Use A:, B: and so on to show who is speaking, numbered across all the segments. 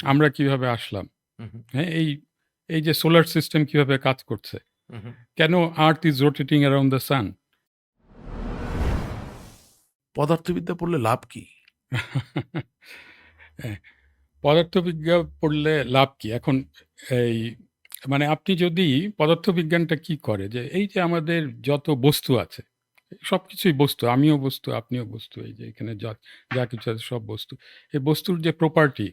A: আমরা কীভাবে আসলাম? হ্যাঁ এই এই যে সোলার সিস্টেম কীভাবে কাজ করছে। কেন earth is rotating around the sun
B: পদার্থবিদ্যা পড়লে লাভ কি?
A: হ্যাঁ, পদার্থবিজ্ঞান পড়লে লাভ কি? এখন এই মানে আপনি যদি পদার্থবিজ্ঞানটা কি করে? যে এই যে আমাদের যত বস্তু আছে সব কিছুই বস্তু আমিও বস্তু আপনিও বস্তু এই যে এখানে যা যা কিছু আছে সব বস্তু। এই বস্তুর যে প্রপার্টি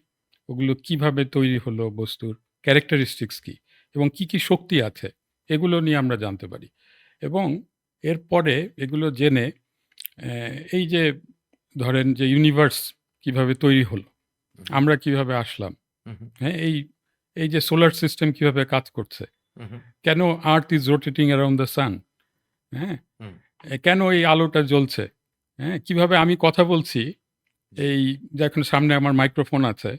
A: ওগুলো কীভাবে তৈরি হলো বস্তুর ক্যারেক্টারিস্টিক্স কি এবং কি কি শক্তি আছে এগুলো নিয়ে আমরা জানতে পারি। এবং এরপরে এগুলো জেনে এই যে ধরেন যে ইউনিভার্স কীভাবে তৈরি হলো আমরা কীভাবে আসলাম হ্যাঁ এই এই যে সোলার সিস্টেম কীভাবে কাজ করছে কেন earth is rotating around the sun হ্যাঁ কেন এই আলোটা জ্বলছে হ্যাঁ কীভাবে আমি কথা বলছি এই দেখুন সামনে আমার মাইক্রোফোন আছে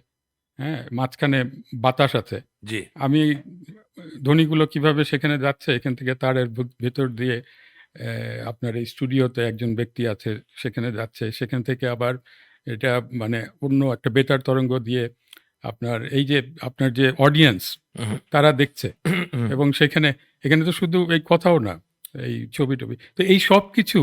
A: হ্যাঁ মাঝখানে বাতাস আছে।
B: জি।
A: আমি ধ্বনিগুলো কীভাবে সেখানে যাচ্ছে এখান থেকে তারের ভেতর দিয়ে আপনার এই স্টুডিওতে একজন ব্যক্তি আছে সেখানে যাচ্ছে। সেখান থেকে আবার এটা মানে অন্য একটা বেতার তরঙ্গ দিয়ে আপনার এই যে আপনার যে অডিয়েন্স তারা দেখছে। এবং সেখানে এখানে তো শুধু এই কথাও না এই ছবি টবি তো এই সব কিছু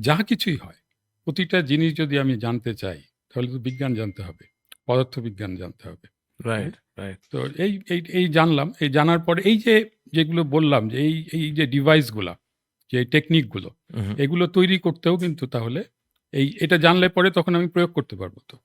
A: যা কিছুই হয় প্রতিটা জিনিস যদি আমি জানতে চাই তাহলে তো বিজ্ঞান জানতে হবে। পদার্থবিজ্ঞান জানতে হবে।
B: রাইট রাইট
A: তো এই এই এই জানলাম এই জানার পরে এই যে যেগুলো বললাম যে এই এই যে ডিভাইসগুলা যে টেকনিকগুলো। এগুলো তৈরি করতেও কিন্তু তাহলে এই এটা জানলে পরে তখন আমি প্রয়োগ করতে পারব তো।